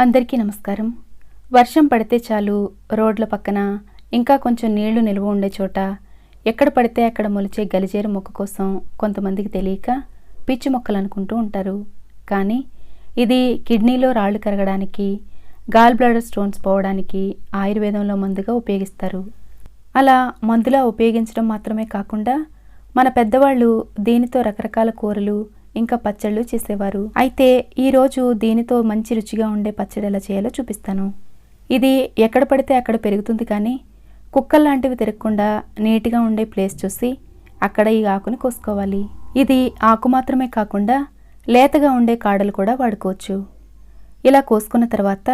అందరికీ నమస్కారం. వర్షం పడితే చాలు రోడ్ల పక్కన ఇంకా కొంచెం నీళ్ళు నిల్వ ఉండే చోట ఎక్కడ పడితే అక్కడ మొలిచే గలిజేరు మొక్క కోసం కొంతమందికి తెలియక పిచ్చి మొక్కలు అనుకుంటూ ఉంటారు. కానీ ఇది కిడ్నీలో రాళ్ళు కరగడానికి గాల్ బ్లాడర్ స్టోన్స్ పోవడానికి ఆయుర్వేదంలో మందుగా ఉపయోగిస్తారు. అలా మందులా ఉపయోగించడం మాత్రమే కాకుండా మన పెద్దవాళ్ళు దీనితో రకరకాల కూరలు ఇంకా పచ్చళ్ళు చేసేవారు. అయితే ఈరోజు దీనితో మంచి రుచిగా ఉండే పచ్చడి ఎలా చేయాలో చూపిస్తాను. ఇది ఎక్కడ పడితే అక్కడ పెరుగుతుంది కానీ కుక్కల్లాంటివి తిరగకుండా నీట్గా ఉండే ప్లేస్ చూసి అక్కడ ఈ ఆకుని కోసుకోవాలి. ఇది ఆకు మాత్రమే కాకుండా లేతగా ఉండే కాడలు కూడా వాడుకోవచ్చు. ఇలా కోసుకున్న తర్వాత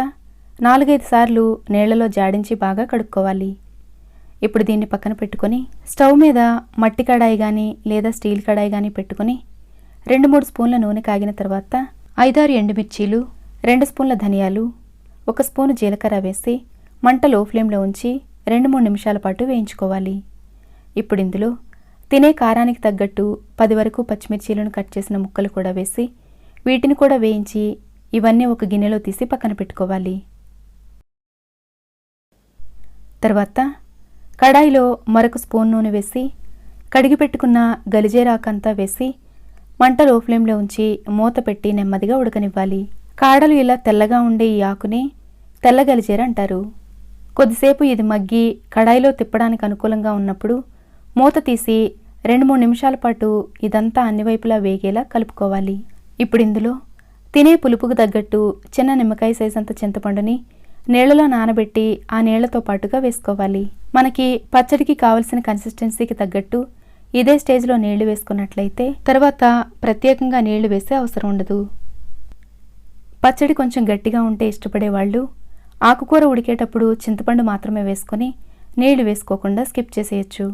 నాలుగైదు సార్లు నీళ్ళలో జాడించి బాగా కడుక్కోవాలి. ఇప్పుడు దీన్ని పక్కన పెట్టుకొని స్టవ్ మీద మట్టి కడాయి కానీ లేదా స్టీల్ కడాయి కానీ పెట్టుకొని రెండు మూడు స్పూన్ల నూనె కాగిన తర్వాత ఐదారు ఎండుమిర్చీలు రెండు స్పూన్ల ధనియాలు ఒక స్పూను జీలకర్ర వేసి మంట లో ఫ్లేమ్లో ఉంచి రెండు మూడు నిమిషాల పాటు వేయించుకోవాలి. ఇప్పుడు ఇందులో తినే కారానికి తగ్గట్టు పది వరకు పచ్చిమిర్చీలను కట్ చేసిన ముక్కలు కూడా వేసి వీటిని కూడా వేయించి ఇవన్నీ ఒక గిన్నెలో తీసి పక్కన పెట్టుకోవాలి. తర్వాత కడాయిలో మరొక స్పూన్ నూనె వేసి కడిగి పెట్టుకున్న గలిజేరాకంతా వేసి మంట లో ఫ్లేమ్లో ఉంచి మూత పెట్టి నెమ్మదిగా ఉడకనివ్వాలి. కాడలు ఇలా తెల్లగా ఉండే ఈ ఆకుని తెల్ల గలిజేర అంటారు. కొద్దిసేపు ఇది మగ్గి కడాయిలో తిప్పడానికి అనుకూలంగా ఉన్నప్పుడు మూత తీసి రెండు మూడు నిమిషాల పాటు ఇదంతా అన్ని వైపులా వేగేలా కలుపుకోవాలి. ఇప్పుడు ఇందులో తినే పులుపుకు తగ్గట్టు చిన్న నిమ్మకాయ సైజంత చింతపండుని నీళ్ళలో నానబెట్టి ఆ నీళ్ళతో పాటుగా వేసుకోవాలి. మనకి పచ్చడికి కావలసిన కన్సిస్టెన్సీకి తగ్గట్టు ఇదే స్టేజ్లో నీళ్ళు వేసుకున్నట్లయితే తర్వాత ప్రత్యేకంగా నీళ్ళు వేసే అవసరం ఉండదు. పచ్చడి కొంచెం గట్టిగా ఉంటే ఇష్టపడే వాళ్ళు ఆకుకూర ఉడికేటప్పుడు చింతపండు మాత్రమే వేసుకొని నీళ్ళు వేసుకోకుండా స్కిప్ చేసేయచ్చు.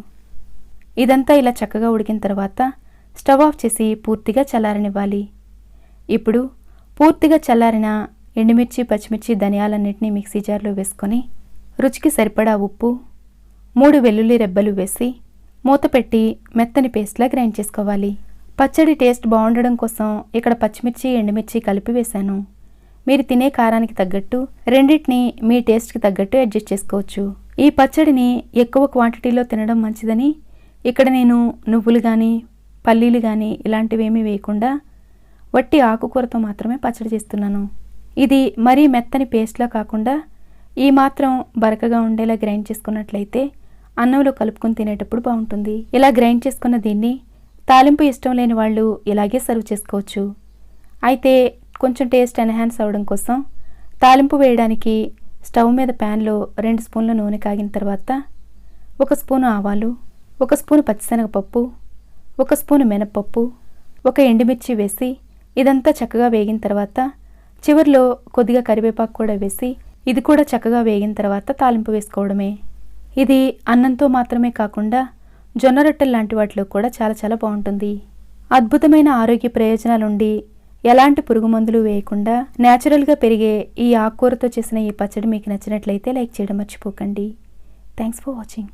ఇదంతా ఇలా చక్కగా ఉడికిన తర్వాత స్టవ్ ఆఫ్ చేసి పూర్తిగా చల్లారనివ్వాలి. ఇప్పుడు పూర్తిగా చల్లారిన ఎండుమిర్చి పచ్చిమిర్చి ధనియాలన్నింటినీ మిక్సీ జార్లో వేసుకొని రుచికి సరిపడా ఉప్పు మూడు వెల్లుల్లి రెబ్బలు వేసి మూత పెట్టి మెత్తని పేస్ట్లా గ్రైండ్ చేసుకోవాలి. పచ్చడి టేస్ట్ బాగుండడం కోసం ఇక్కడ పచ్చిమిర్చి ఎండుమిర్చి కలిపి వేశాను. మీరు తినే కారానికి తగ్గట్టు రెండింటిని మీ టేస్ట్కి తగ్గట్టు అడ్జస్ట్ చేసుకోవచ్చు. ఈ పచ్చడిని ఎక్కువ క్వాంటిటీలో తినడం మంచిదని ఇక్కడ నేను నువ్వులు కానీ పల్లీలు కానీ ఇలాంటివేమీ వేయకుండా వట్టి ఆకుకూరతో మాత్రమే పచ్చడి చేస్తున్నాను. ఇది మరీ మెత్తని పేస్ట్లా కాకుండా ఈ మాత్రం బరకగా ఉండేలా గ్రైండ్ చేసుకున్నట్లయితే అన్నంలో కలుపుకొని తినేటప్పుడు బాగుంటుంది. ఇలా గ్రైండ్ చేసుకున్న దీన్ని తాలింపు ఇష్టం లేని వాళ్ళు ఇలాగే సర్వ్ చేసుకోవచ్చు. అయితే కొంచెం టేస్ట్ ఎన్హాన్స్ అవ్వడం కోసం తాలింపు వేయడానికి స్టవ్ మీద ప్యాన్లో రెండు స్పూన్ల నూనె కాగిన తర్వాత ఒక స్పూను ఆవాలు ఒక స్పూను పచ్చిశనగపప్పు ఒక స్పూను మినప్పప్పు ఒక ఎండుమిర్చి వేసి ఇదంతా చక్కగా వేగిన తర్వాత చివరిలో కొద్దిగా కరివేపాకు కూడా వేసి ఇది కూడా చక్కగా వేగిన తర్వాత తాలింపు వేసుకోవడమే. ఇది అన్నంతో మాత్రమే కాకుండా జొన్న రొట్టెలు లాంటి వాటిలో కూడా చాలా చాలా బాగుంటుంది. అద్భుతమైన ఆరోగ్య ప్రయోజనాలుండి ఎలాంటి పురుగు మందులు వేయకుండా న్యాచురల్గా పెరిగే ఈ ఆకుకూరతో చేసిన ఈ పచ్చడి మీకు నచ్చినట్లయితే లైక్ చేయడం మర్చిపోకండి. Thanks for watching.